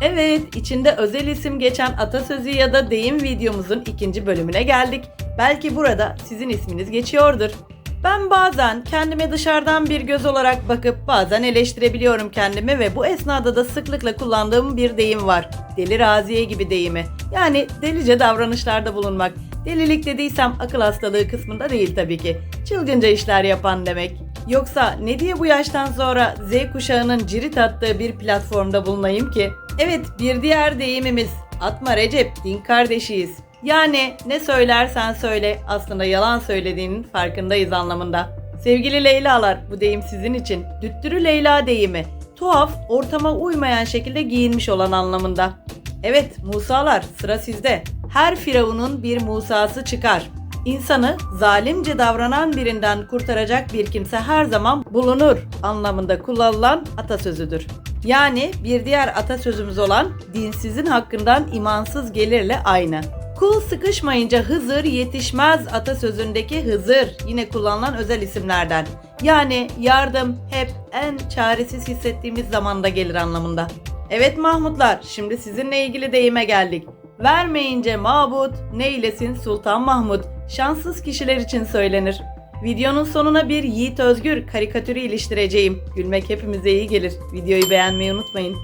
Evet, içinde özel isim geçen atasözü ya da deyim videomuzun ikinci bölümüne geldik. Belki burada sizin isminiz geçiyordur. Ben bazen kendime dışarıdan bir göz olarak bakıp bazen eleştirebiliyorum kendimi ve bu esnada da sıklıkla kullandığım bir deyim var. Deli raziye gibi deyimi. Yani delice davranışlarda bulunmak. Delilik dediysem akıl hastalığı kısmında değil tabii ki. Çılgınca işler yapan demek. Yoksa ne diye bu yaştan sonra Z kuşağının cirit attığı bir platformda bulunayım ki? Evet bir diğer deyimimiz atma Recep din kardeşiyiz. Yani ne söylersen söyle aslında yalan söylediğinin farkındayız anlamında. Sevgili Leyla'lar bu deyim sizin için. Düttürü Leyla deyimi. Tuhaf, ortama uymayan şekilde giyinmiş olan anlamında. Evet Musalar sıra sizde. Her firavunun bir Musa'sı çıkar. İnsanı zalimce davranan birinden kurtaracak bir kimse her zaman bulunur anlamında kullanılan atasözüdür. Yani bir diğer atasözümüz olan dinsizin hakkından imansız gelirle aynı. Kul sıkışmayınca Hızır yetişmez atasözündeki Hızır yine kullanılan özel isimlerden. Yani yardım hep en çaresiz hissettiğimiz zamanda gelir anlamında. Evet Mahmutlar, şimdi sizinle ilgili deyime geldik. Vermeyince mabut, neylesin Sultan Mahmut. Şanssız kişiler için söylenir. Videonun sonuna bir Yiğit Özgür karikatürü iliştireceğim. Gülmek hepimize iyi gelir. Videoyu beğenmeyi unutmayın.